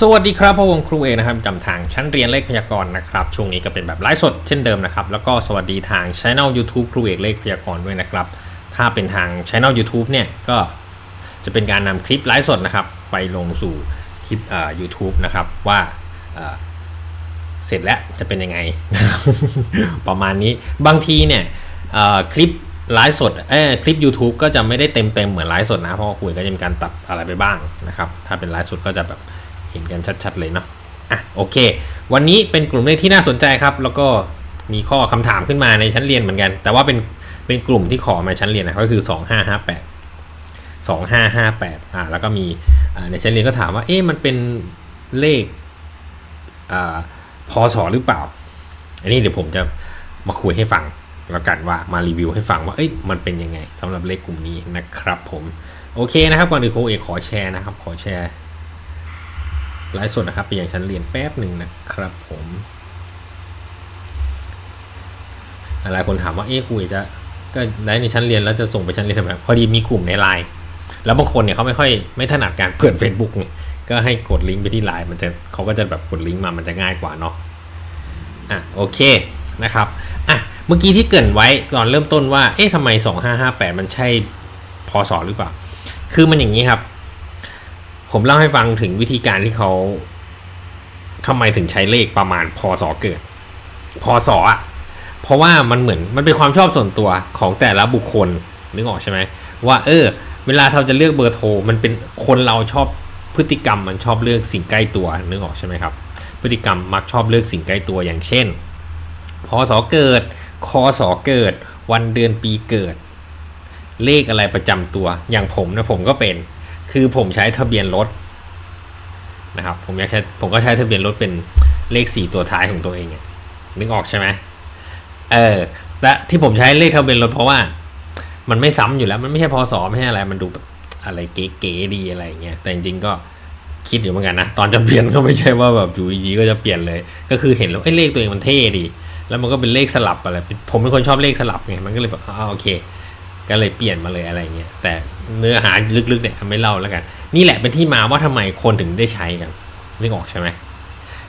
สวัสดีครับพ่อวงครูเอกนะครับจำทางชั้นเรียนเลขพยากรณ์นะครับช่วงนี้ก็เป็นแบบไลฟ์สดเช่นเดิมนะครับแล้วก็สวัสดีทางช่อง YouTube ครูเอกเลขพยากรณ์ด้วยนะครับ ถ้าเป็นทางช่อง YouTube เนี่ยก็จะเป็นการนำคลิปไลฟ์สดนะครับ ไปลงสู่คลิปอ่า YouTube นะครับว่าเสร็จแล้วจะเป็นยังไง ประมาณนี้บางทีเนี่ยคลิปไลฟ์สดเออคลิป YouTube ก็จะไม่ได้เต็มเต็มเหมือนไลฟ์สดนะเพราะว่าคุยก็จะมีการตัดอะไรไปบ้างนะครับ ถ้าเป็นไลฟ์สดก็จะแบบ เห็นกันชัดๆเลยเนาะอะโอเค วันนี้เป็นกลุ่มเลขที่น่าสนใจครับ แล้วก็มีข้อคำถามขึ้นมาในชั้นเรียนเหมือนกัน แต่ว่าเป็นเป็นกลุ่มที่ขอมาชั้นเรียนนะก็คือ 2558 2558อ่าแล้วก็มีในชั้นเรียนก็ถามว่าเอ๊ะมันเป็นเลขอ่าพอสอหรือเปล่า อันนี้เดี๋ยวผมจะมาคุยให้ฟังแล้วกันว่ามารีวิวให้ฟังว่าเอ้ยมันเป็นยังไงสำหรับเลขกลุ่มนี้นะครับผมโอเคนะครับก่อนอื่นคเอกขอแชร์นะครับขอแชร์ ไลฟ์สดนะครับไปอยังชั้นเรียนแป๊บหนึ่งนะครับผมหลายคนถามว่าเอ๊ะครูเอกจะก็ได้ในชั้นเรียนแล้วจะส่งไปชั้นเรียนทำไมพอดีมีกลุ่มในไลน์แล้วบางคนเนี่ยเขาไม่ค่อยไม่ถนัดการเปิด Facebook ไงก็ให้กดลิงก์ไปที่ไลน์มันจะเขาก็จะแบบกดลิงก์มามันจะง่ายกว่าเนาะอะโอเคนะครับอะเมื่อกี้ที่เกินไว้ก่อนเริ่มต้นว่าเอ๊ะทำไม 2558 มันใช่พอสอหรือเปล่า คือมันอย่างนี้ครับ ผมเล่าให้ฟังถึงวิธีการที่เขาทำไมถึงใช้เลขประมาณพศเกิดพศอะเพราะว่ามันเหมือนมันเป็นความชอบส่วนตัวของแต่ละบุคคลนึกออกใช่ไหมว่า เออ เวลาเราจะเลือกเบอร์โทรมันเป็นคนเราชอบพฤติกรรมมันชอบเลือกสิ่งใกล้ตัวนึกออกใช่ไหมครับ พฤติกรรมมักชอบเลือกสิ่งใกล้ตัวอย่างเช่นพศเกิดคศเกิด วันเดือนปีเกิด เลขอะไรประจำตัวอย่างผมนะผมก็เป็น คือผมใช้ทะเบียนรถนะครับผมอยากใช้ผมก็ใช้ทะเบียนรถเป็นเลขสี่ตัวท้ายของตัวเองนึกออกใช่ไหมเออและที่ผมใช้เลขทะเบียนรถเพราะว่า มันไม่ซ้ำอยู่แล้ว มันไม่ใช่พศไม่ใช่อะไรมันดูอะไรเก๋ๆดีอะไรเงี้ยแต่จริงๆก็คิดอยู่เหมือนกันนะตอนจะเปลี่ยนก็ไม่ใช่ว่าแบบอยู่ดีๆก็จะเปลี่ยนเลย ก็คือเห็นแล้วไอ้เลขตัวเองมันเท่ดี แล้วมันก็เป็นเลขสลับอะไรผมเป็นคนชอบเลขสลับไงมันก็เลยแบบอ๋อโอเค ก็เลยเปลี่ยนมาเลยอะไรเงี้ยแต่เนื้อหาลึกๆเนี่ยไม่เล่าแล้วกัน นี่แหละเป็นที่มาว่าทำไมคนถึงได้ใช้กันนึกออกใช่ไหม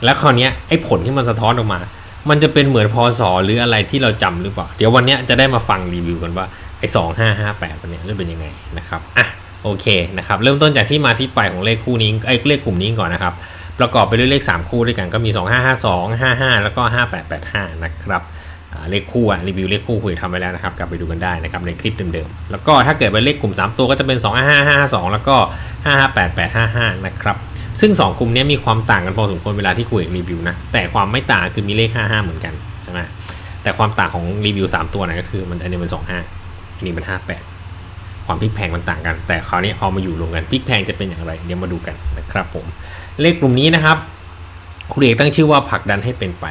แล้วคราวนี้ไอ้ผลที่มันสะท้อนออกมา มันจะเป็นเหมือนพศหรืออะไรที่เราจำหรือเปล่า เดี๋ยววันนี้จะได้มาฟังรีวิวกันว่าไอ้สองห้าห้าแปดวันเนี้ยจะเป็นยังไงนะครับอะโอเคนะครับเริ่มต้นจากที่มาที่ไปของเลขคู่นี้ไอ้เลขกลุ่มนี้ก่อนนะครับประกอบไปด้วยเลข 3 คู่ด้วยกันก็มี 2 5 5 2 5 5 แล้วก็ 5885 นะครับ เลขคู่อะรีวิวเลขคู่คุยทำไปแล้วนะครับ กลับไปดูกันได้นะครับในคลิปเดิมๆ แล้วก็ถ้าเกิดเป็นเลขกลุ่ม 3 ตัวก็จะเป็น 2 5 5 5 2 แล้วก็ 558855 นะครับ ซึ่ง 2 กลุ่มนี้มีความต่างกันพอสมควรเวลาที่คุยรีวิวนะ แต่ความไม่ต่างคือมีเลข 55 เหมือนกันใช่ไหมแต่ความต่างของรีวิว 3 ตัวนะก็คือมันอันนี้เป็น 25 อันนี้เป็น58 ความพลิกแพงมันต่างกัน แต่คราวนี้พอมาอยู่รวมกันพลิกแพงจะเป็นอย่างไรเดี๋ยวมาดูกันนะครับผมเลขกลุ่มนี้นะครับครูเอกตั้งชื่อว่าผลักดันให้เป็นไป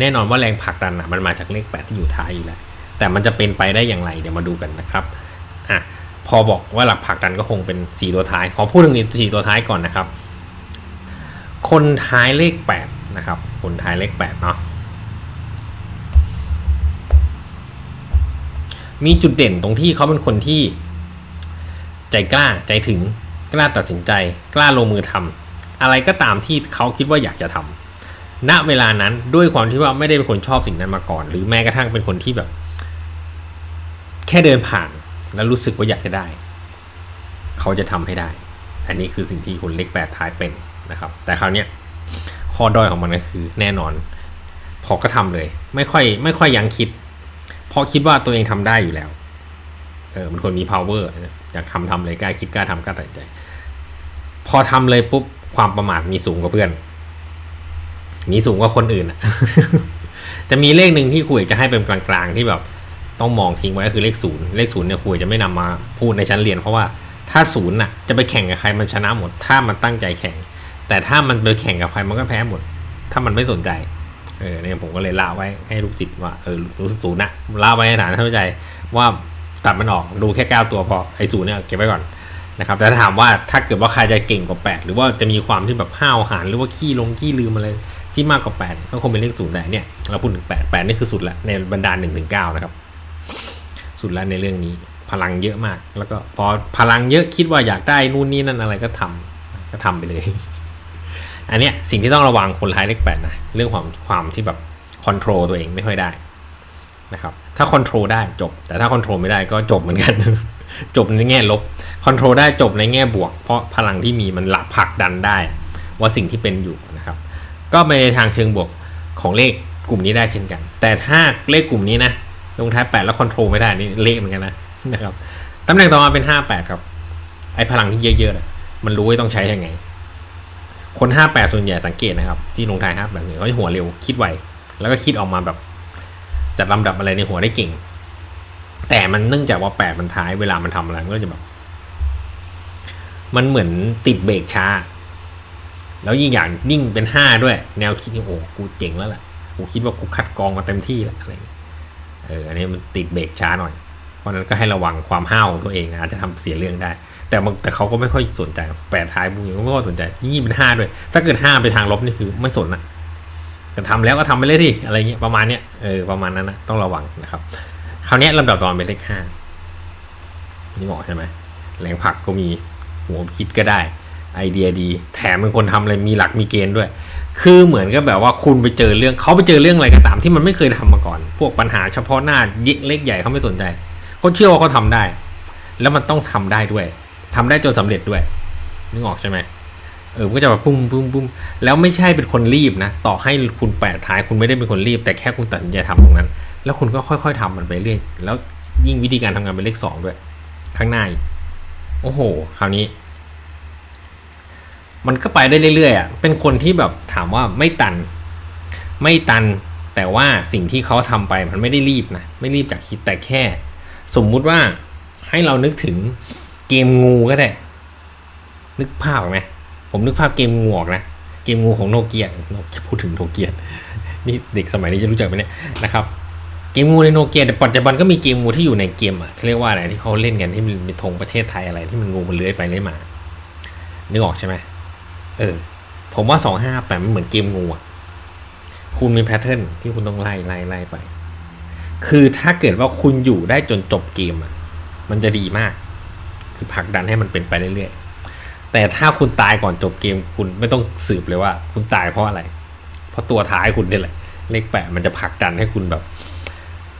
แน่นอนว่าแรงผลักดันอะมันมาจากเลขแปดที่อยู่ท้ายอยู่แล้วแต่มันจะเป็นไปได้อย่างไรเดี๋ยวมาดูกันนะครับอะพอบอกว่าหลักผลักดันก็คงเป็นสี่ตัวท้าย ขอพูดถึงสี่ตัวท้ายก่อนนะครับ คนท้ายเลขแปดนะครับ คนท้ายเลขแปดเนาะมีจุดเด่นตรงที่เขาเป็นคนที่ ใจกล้าใจถึงกล้าตัดสินใจ กล้าลงมือทำอะไรก็ตามที่เขาคิดว่าอยากจะทำ ณเวลานั้นด้วยความที่ว่าไม่ได้เป็นคนชอบสิ่งนั้นมาก่อน หรือแม้กระทั่งเป็นคนที่แบบ แค่เดินผ่าน แล้วรู้สึกว่าอยากจะได้ เขาจะทำให้ได้ อันนี้คือสิ่งที่คนเล็กแปดท้ายเป็นนะครับ แต่คราวนี้ข้อด้อยของมันก็คือ แน่นอน พอก็ทำเลย ไม่ค่อย ไม่ค่อยยังคิด เพราะคิดว่าตัวเองทำได้อยู่แล้ว เออมันคนมี power อยากทำทำเลยกล้าคิดกล้าทำกล้าตัดใจ พอทำเลยปุ๊บความประมาทมีสูงกว่าเพื่อน มีสูงกว่าคนอื่นอะจะมีเลขหนึ่งที่คุยจะให้เป็นกลางๆที่แบบต้องมองทิ้งไว้ก็คือเลขศูนย์เลขศูนย์เนี่ยคุยจะไม่นำมาพูดในชั้นเรียน เพราะว่าถ้าศูนย์น่ะจะไปแข่งกับใครมันชนะหมด ถ้ามันตั้งใจแข่ง แต่ถ้ามันไปแข่งกับใครมันก็แพ้หมด ถ้ามันไม่สนใจเออเนี่ยผมก็เลยละไว้ให้ลูกศิษย์ว่าเออรู้ศูนย์นะละไว้ในฐานเข้าใจว่าตัดมันออกดูแค่เก้าตัวพอไอ้ศูนย์เนี่ยเก็บไว้ก่อนนะครับแต่ถามว่าถ้าเกิดว่าใครจะเก่งกว่าแปดหรือว่าจะมีความที่แบบห้าวหาญหรือว่าขี้ลงขี้ลืมอะไร ที่มากกว่าแปดก็คงเป็นเลขศูนย์แต่เนี่ยเราพูดถึงแปดแปดนี่คือสุดละในบรรดาหนึ่งถึงเก้านะครับ สุดล้วในเรื่องนี้พลังเยอะมาก แล้วก็พอพลังเยอะคิดว่าอยากได้นู่นนี่นั่นอะไรก็ทำก็ทำไปเลย อันเนี้ยสิ่งที่ต้องระวังคนท้ายเลขแปดนะเรื่องความความที่แบบคอนโทรลตัวเองไม่ค่อยได้นะครับถ้าคอนโทรลได้จบ แต่ถ้าคอนโทรลไม่ได้ก็จบเหมือนกัน จบในแง่ลบคอนโทรลได้จบในแง่บวก เพราะพลังที่มีมันหลักผลักดันได้ ว่าสิ่งที่เป็นอยู่นะครับ ก็ไปในทางเชิงบวกของเลขกลุ่มนี้ได้เช่นกัน แต่ถ้าเลขกลุ่มนี้นะลงท้ายแปดแล้วคอนโทรลไม่ได้นี่เละเหมือนกันนะนะครับตำแหน่งต่อมาเป็นห้าแปดครับ ไอ้พลังที่เยอะๆนะมันรู้ว่าต้องใช้ยังไง คนห้าแปดส่วนใหญ่สังเกตนะครับ ที่ลงท้ายห้าแปดเนี่ยเขาจะหัวเร็วคิดไวแล้วก็คิดออกมาแบบจัดลำดับอะไรในหัวได้เก่ง แต่มันเนื่องจากว่าแปดมันท้ายเวลามันทำอะไรมันก็จะแบบมันเหมือนติดเบรกช้า แล้วยิ่งอย่างยิ่งเป็นห้าด้วย แนวคิดนี่โอ้กูเจ๋งแล้วแหละกูคิดว่ากูคัดกรองมาเต็มที่แล้วอะไรเงี้ยเอออันนี้มันติดเบรกช้าหน่อย เพราะนั้นก็ให้ระวังความห้าวของตัวเองนะอาจจะทำเสียเรื่องได้ แต่แต่เขาก็ไม่ค่อยสนใจแปดท้ายบุ้งก็ไม่ค่อยสนใจ ยิ่งเป็นห้าด้วย ถ้าเกิดห้าไปทางลบนี่คือไม่สนนะแต่ทำแล้วก็ทำไปเลยที่อะไรเงี้ยประมาณเนี้ยเออประมาณนั้นนะต้องระวังนะครับคราวนี้ลำดับตอนเป็นเลขห้านี่บอกใช่ไหมแรงผลักก็มีหัวคิดก็ได้ ไอเดียดี แถมเป็นคนทำอะไรมีหลักมีเกณฑ์ด้วย คือเหมือนกับแบบว่าคุณไปเจอเรื่องเขาไปเจอเรื่องอะไรก็ตามที่มันไม่เคยทำมาก่อน พวกปัญหาเฉพาะหน้าเล็กใหญ่เขาไม่สนใจเขาเชื่อว่าเขาทำได้ แล้วมันต้องทำได้ด้วยทำได้จนสำเร็จด้วยนึกออกใช่ไหมเออมันก็จะแบบปุ้มปุ้มปุ้มแล้วไม่ใช่เป็นคนรีบนะ ต่อให้คุณแปดท้ายคุณไม่ได้เป็นคนรีบ แต่แค่คุณตัดสินใจทำตรงนั้น แล้วคุณก็ค่อยๆทำมันไปเรื่อยแล้วยิ่งวิธีการทำงานเป็นเลขสองด้วย ข้างหน้าอีกโอ้โห คราวนี้ มันก็ไปได้เรื่อยๆอะเป็นคนที่แบบถามว่าไม่ตัน ไม่ตัน แต่ว่าสิ่งที่เขาทำไปมันไม่ได้รีบนะไม่รีบจากคิดแต่แค่ สมมุติว่าให้เรานึกถึงเกมงูก็ได้ นึกภาพไหมผมนึกภาพเกมงูออกนะเกมงูของโนเกียพูดถึงโนเกียนี่เด็กสมัยนี้จะรู้จักไหมเนี่ยนะครับเกมงูในโนเกียแต่ปัจจุบันก็มีเกมงูที่อยู่ในเกมอะเขาเรียกว่าอะไรที่เขาเล่นกันที่มันมีธงประเทศไทยอะไรที่มันงูมันเลื้อยไปเลื้อยมานึกออกใช่ไหม เออ ผมว่าสองห้าแปดมันเหมือนเกมงูอะคุณมีแพทเทิร์นที่คุณต้องไล่ไล่ไล่ไป คือถ้าเกิดว่าคุณอยู่ได้จนจบเกมอะ มันจะดีมาก คือผลักดันให้มันเป็นไปเรื่อยๆ แต่ถ้าคุณตายก่อนจบเกม คุณไม่ต้องสืบเลยว่า คุณตายเพราะอะไร เพราะตัวท้ายคุณนี่แหละ เลขแปดมันจะผลักดันให้คุณแบบ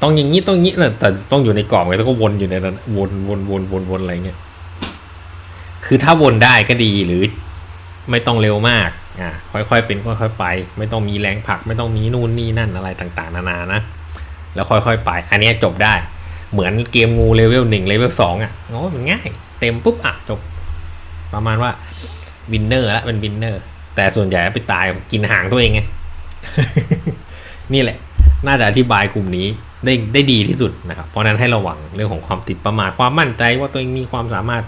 ต้องอย่างนี้ต้องอย่างนี้นะแต่ต้องอยู่ในกรอบไงแล้วก็วนอยู่ในนั้นวนวนวนวนวนอะไรเงี้ย คือถ้าวนได้ก็ดีหรือ ไม่ต้องเร็วมากอ่าค่อยๆเป็นค่อยๆไป ไม่ต้องมีแรงผลัก ไม่ต้องมีนู่นนี่นั่นอะไรต่างๆ นานานะแล้วค่อยๆไป อันนี้จบได้ เหมือนเกมงูเลเวลหนึ่งเลเวลสองอะโอ้มันง่าย เต็มปุ๊บอะจบ ประมาณว่าวินเนอร์แล้วเป็นวินเนอร์ แต่ส่วนใหญ่ไปตายกินหางตัวเองไง นี่แหละ น่าจะอธิบายกลุ่มนี้ได้ได้ดีที่สุดนะครับ เพราะนั้นให้ระวังเรื่องของความติดประมาทความมั่นใจว่าตัวเองมีความสามารถ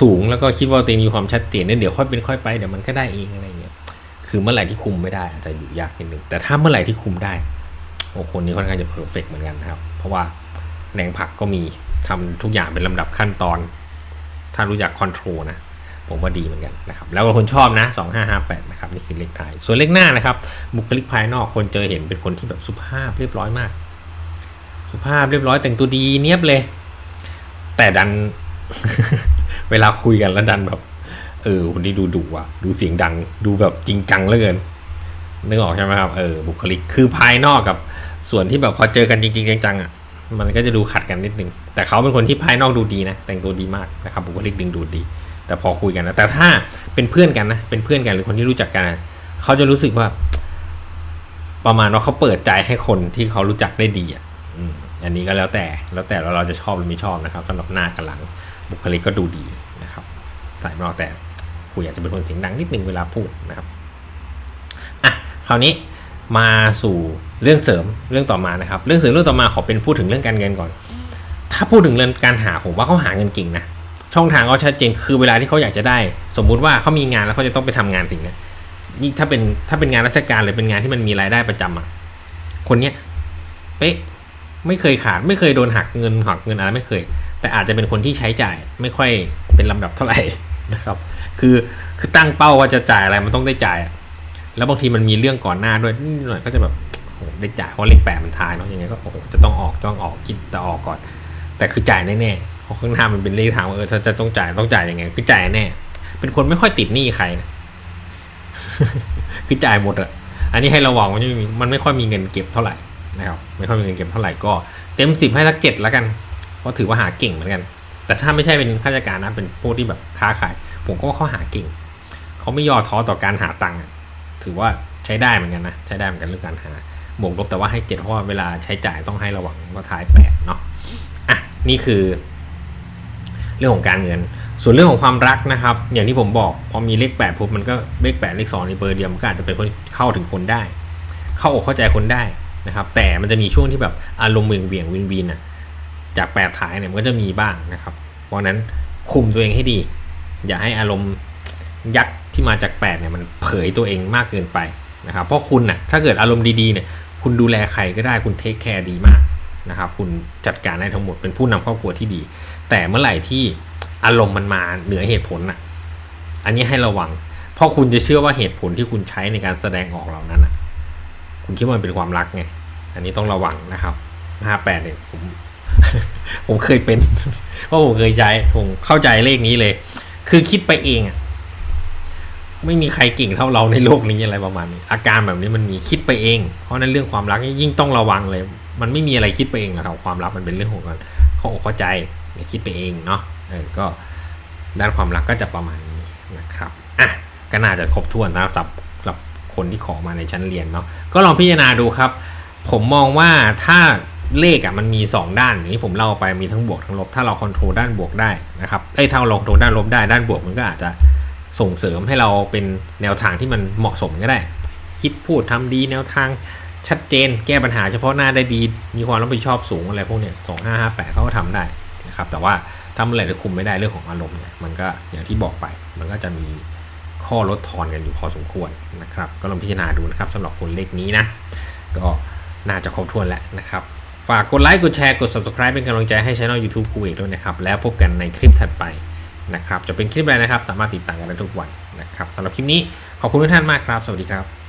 สูงแล้วก็คิดว่าตัวเองมีความชัดเจนเนี่ยเดี๋ยวค่อยเป็นค่อยไปเดี๋ยวมันก็ได้เองอะไรเงี้ยคือเมื่อไหร่ที่คุมไม่ได้อาจจะอยู่ยากนิดนึงแต่ถ้าเมื่อไหร่ที่คุมได้โอ้คนนี้ค่อนข้างจะเพอร์เฟกเหมือนกันนะครับ เพราะว่าแรงผลักก็มีทำทุกอย่างเป็นลำดับขั้นตอน ถ้ารู้จักคอนโทรลนะผมว่าดีเหมือนกันนะครับ แล้วคนชอบนะ 2558 นะครับ นี่คือเลขท้าย ส่วนเลขหน้านะครับ บุคลิกภายนอกคนเจอเห็นเป็นคนที่แบบสุภาพเรียบร้อยมาก สุภาพเรียบร้อยแต่งตัวดีเนียบเลย แต่ดัน เวลาคุยกันแล้วดันแบบ เออคนนี้ดูดุอะ ดูเสียงดัง ดูแบบจริงจังเหลือเกินนึกออกใช่ไหมครับเออบุคลิกคือภายนอกกับ ส่วนที่แบบพอเจอกันจริงๆจังๆอะมันก็จะดูขัดกันนิดนึง แต่เขาเป็นคนที่ภายนอกดูดีนะ แต่งตัวดีมากนะครับบุคลิกดึงดูดดี แต่พอคุยกันนะ แต่ถ้าเป็นเพื่อนกันนะ เป็นเพื่อนกันหรือคนที่รู้จักกันนะเขาจะรู้สึกว่า ประมาณว่าเขาเปิดใจให้คนที่เขารู้จักได้ดีอะอันนี้ก็แล้วแต่ แล้วแต่เราจะชอบหรือไม่ชอบนะครับสำหรับหน้ากับหลัง บุคลิกก็ดูดี นะครับสายไม่ออกแต่คุยอาจจะเป็นคนเสียงดังนิดนึงเวลาพูดนะครับอะคราวนี้มาสู่เรื่องเสริมเรื่องต่อมานะครับ เรื่องเสริมเรื่องต่อมาขอเป็นพูดถึงเรื่องการเงินก่อน ถ้าพูดถึงเรื่องการหาผมว่าเขาหาเงินเก่งนะช่องทางเขาชัดเจนคือเวลาที่เขาอยากจะได้ สมมุติว่าเขามีงานแล้วเขาจะต้องไปทำงานสิ่งนี้นี่ถ้าเป็นถ้าเป็นงานราชการหรือเป็นงานที่มันมีรายได้ประจำอะคนเนี้ยเป๊ะไม่เคยขาดไม่เคยโดนหักเงินหักเงินอะไรไม่เคย แต่อาจจะเป็นคนที่ใช้จ่ายไม่ค่อยเป็นลำดับเท่าไหร่นะครับ คือคือตั้งเป้าว่าจะจ่ายอะไรมันต้องได้จ่าย แล้วบางทีมันมีเรื่องก่อนหน้าด้วยนิดหน่อยก็จะแบบโอ้โหได้จ่ายเพราะเลขแปดมันทายเนาะยังไงก็โอ้โหจะต้องออกต้องออกคิดจะออกก่อน แต่คือจ่ายแน่ๆเพราะข้างหน้ามันเป็นเลขทางว่าเออถ้าจะต้องจ่ายต้องจ่ายยังไงคือจ่ายแน่ เป็นคนไม่ค่อยติดหนี้ใครนะคือจ่ายหมดอะอันนี้ให้ระวังมันไม่มีมันไม่ค่อยมีเงินเก็บเท่าไหร่นะครับ ไม่ค่อยมีเงินเก็บเท่าไหร่ก็เต็มสิบให้สักเจ็ดแล้วกัน เพราะถือว่าหาเก่งเหมือนกัน แต่ถ้าไม่ใช่เป็นข้าราชการนะเป็นพวกที่แบบค้าขาย ผมก็ว่าเขาหาเก่ง เขาไม่ย่อท้อต่อการหาตังค์ถือว่าใช้ได้เหมือนกันนะใช้ได้เหมือนกันเรื่องการหาบวกลบแต่ว่าให้เจ็ดเพราะว่าเวลาใช้จ่ายต้องให้ระวังว่าท้ายแปดเนาะอะนี่คือ เรื่องของการเงิน ส่วนเรื่องของความรักนะครับ อย่างที่ผมบอกพอมีเลขแปดปุ๊บมันก็เลขแปดเลขสองในเบอร์เดียวมันก็อาจจะเป็นคนเข้าถึงคนได้ เข้าอกเข้าใจคนได้นะครับ แต่มันจะมีช่วงที่แบบอารมณ์เวียงเวียงวินวินอะ จากแปดท้ายเนี่ยมันก็จะมีบ้างนะครับ เพราะนั้นคุมตัวเองให้ดี อย่าให้อารมณ์ยักษ์ที่มาจากแปดเนี่ยมันเผยตัวเองมากเกินไปนะครับ เพราะคุณน่ะถ้าเกิดอารมณ์ดีๆเนี่ยคุณดูแลใครก็ได้คุณเทคแคร์ดีมากนะครับ คุณจัดการได้ทั้งหมดเป็นผู้นำครอบครัวที่ดี แต่เมื่อไหร่ที่อารมณ์มันมาเหนือเหตุผลน่ะ อันนี้ให้ระวัง เพราะคุณจะเชื่อว่าเหตุผลที่คุณใช้ในการแสดงออกเหล่านั้นน่ะ คุณคิดว่ามันเป็นความรักไง อันนี้ต้องระวังนะครับห้าแปดเนี่ยผม ผมเคยเป็น เพราะผมเคยใช้ผมเข้าใจเลขนี้เลย คือคิดไปเองอะไม่มีใครเก่งเท่าเราในโลกนี้อะไรประมาณนี้ อาการแบบนี้มันมีคิดไปเอง เพราะนั้นเรื่องความรักยิ่งต้องระวังเลย มันไม่มีอะไรคิดไปเองหรอกครับความรักมันเป็นเรื่องของการเข้าอกเข้าใจอย่าคิดไปเองเนาะเออก็ด้านความรักก็จะประมาณนี้นะครับอะก็น่าจะครบถ้วนนะสำหรับคนที่ขอมาในชั้นเรียนเนาะก็ลองพิจารณาดูครับ ผมมองว่าถ้า เลขอะมันมี 2 ด้านอย่างที่ผมเล่าไปมีทั้งบวกทั้งลบถ้าเราคอนโทรลด้านบวกได้นะครับไอ้ถ้าเราคอนโทรลด้านลบได้ด้านบวกมันก็อาจจะส่งเสริมให้เราเป็นแนวทางที่มันเหมาะสมก็ได้ คิดพูดทำดีแนวทางชัดเจน แก้ปัญหาเฉพาะหน้าได้ดี มีความรับผิดชอบสูงอะไรพวกเนี้ยสองห้าห้าแปดเขาก็ทำได้นะครับแต่ว่าถ้าเมื่อไร่ที่คุมไม่ได้เรื่องของอารมณ์เนี่ยมันก็อย่างที่บอกไป มันก็จะมีข้อลดทอนกันอยู่พอสมควรนะครับ ก็ลองพิจารณาดูนะครับสำหรับคนเลขนี้นะก็น่าจะครบถ้วนแล้วนะครับ ฝากกดไลค์ กดแชร์ กด subscribe เป็นกำลังใจให้ช่อง YouTube คูเอกด้วยนะครับ แล้วพบกันในคลิปถัดไปนะครับ จะเป็นคลิปอะไรนะครับ สามารถติดตามกันได้ทุกวันนะครับสำหรับคลิปนี้ขอบคุณทุกท่านมากครับ สวัสดีครับ